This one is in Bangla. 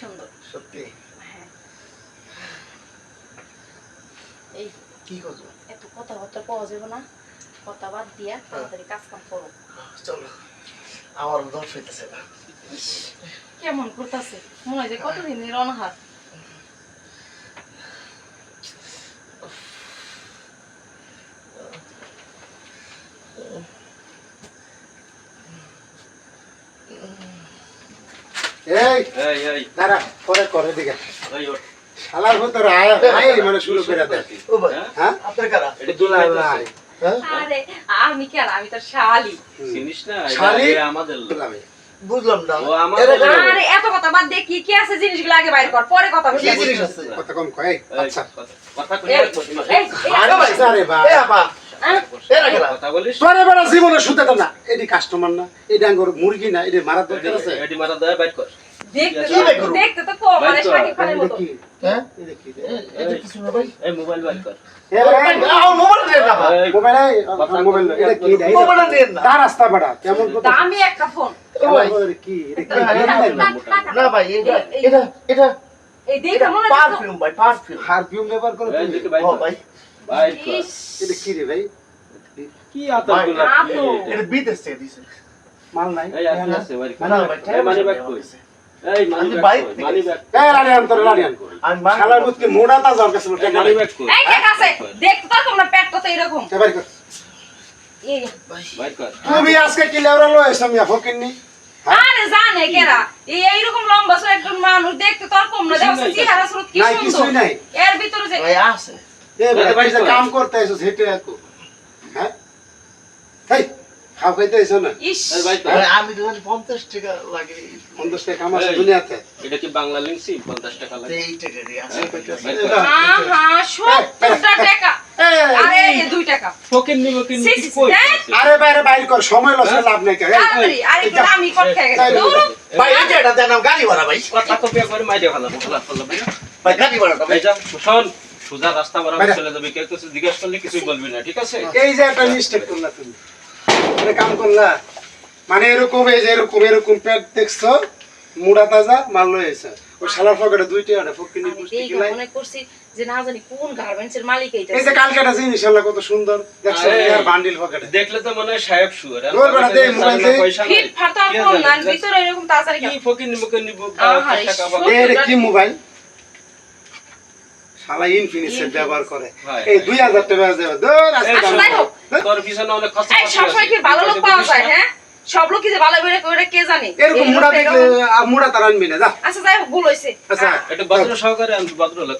সুন্দর। সত্যি? হ্যাঁ। এই কি করছ? এত কথা কথা পাওয়া যাবে না। কথা বাদ দিয়া তাড়াতাড়ি কাজ কাম করো। চলো। আমার ধ্বংস হইতেছে না। কেমন করতেছে? মনে হয় যে কতদিনের অনাহার। এই এই এই। দাঁড়া পরে করে দিকে। এই ওঠ। শালার ভিতরে আয় আয় মানে শুরু করে দেয় ও ভাই হ্যাঁ? হ্যাঁ? আপনার কারা? এটা দুলাই ভাই হ্যাঁ? আরে আমি কেন? আমি তো শালি। চিনিস না? শালি? আমাদের লোক। দুলা ভাই বুঝলাম না। ও আমাদের এরা কারা? লোক। আরে এত কথা বাদ দিয়ে কি কি আছে জিনিসগুলো আগে বাইর কর পরে কথা বলবি। জিনিস আছে? কত কম কয় আচ্ছা। কথা- কই আর ভাই আরে এ আপা। তোরে বড় জীবনে শুতে না। এডি কাস্টমার না আঙ্গুর মুরগি না এডি মারা দরকার আছে। এটি মারা দেয় বাইট কর। দেখতে কি তো দেখতে তো মানে শাকিব খানের মতো। হ্যাঁ? এটা কিছু না ভাই এই মোবাইল কর দামি একটা ফোন না, ভাই এটা এটা মনে পারফিউম ভাই পারফিউম পারফিউম ব্যবহার করে। ভাই। এটা রে ভাই? কি আতঙ্ক। এটা বিদেশ দিছে। মাল নাই। এই আছে। ভাই মানি মানি মানি মান মানি। তুমি আজকে কি লেওরা লো এসে আমি ফকিননি? আরে জানে কেরা? এই এইরকম লম্বা সো একজন মানুষ দেখতে তো কম না। দেখো চেহারা স্রোত কি নাই, কিছুই নাই। এর ভিতরে যে আছে। এ ভাই। কাম করতে এসো হেঁটে হ্যাঁ? খাও না। ইস। এই বাইট কর। ভাই আমি তো জানি 50 টাকা লাগে। পঞ্চাশ টাকা কাম দুনিয়াতে। এটা কি বাংলা লিংসি 50 টাকা লাগে। এই টাকা দিয়ে আছে। বাইট কর। হ্যাঁ হ্যাঁ টাকা। আরে হ্যাঁ? বাইরে বাইর কর সময় লসে লাভ নাই গাড়ি ভাড়া ভাই। গাড়ি শোন সোজা রাস্তা বরাবর চলে যাবে। কেউ কিছু জিজ্ঞেস করলে কিছুই বলবি না ঠিক আছে? এই যে একটা মিস্টেক করলা তুমি। মানে কাম করলা মানে এরকম এই যে এরকম এরকম পেট দেখছ মুড়া তাজা মাল লয়ে এসে ওই শালার পকেটে দুইটা আরে ফকিনি পুষ্টি কিলাই। মনে করছি যে না জানি কোন গার্মেন্টস এর মালিক এইটা। এই যে কালকে একটা জিনিস আল্লাহ কত সুন্দর। দেখছ আর বান্ডিল পকেটে। দেখলে তো মনে হয় সাহেব শুয়ার আর ধর বেটা, দে, মোবাইল দে। ফিট ফাট কম না ভিতরে এরকম তাড়াতাড়ি কি আহারে, টাকা পাবো। এর কি মোবাইল? শালা ইনফিনিক্সের ব্যবহার করে। এই দুই হাজার টাকা দাম যাই হোক। হ্যাঁ? তোর পিছনে অনেক খরচা এই সবসময় কি ভালো লোক পাওয়া যায় হ্যাঁ? সব লোক কি যে ভালো বেড়ে করে কে জানে? এরকম মুড়া দেখলে মুড়া তার আনবি না যা। আচ্ছা যাই ভুল হয়েছে আচ্ছা। এটা ভদ্র সহকারে আমি ভদ্র লোক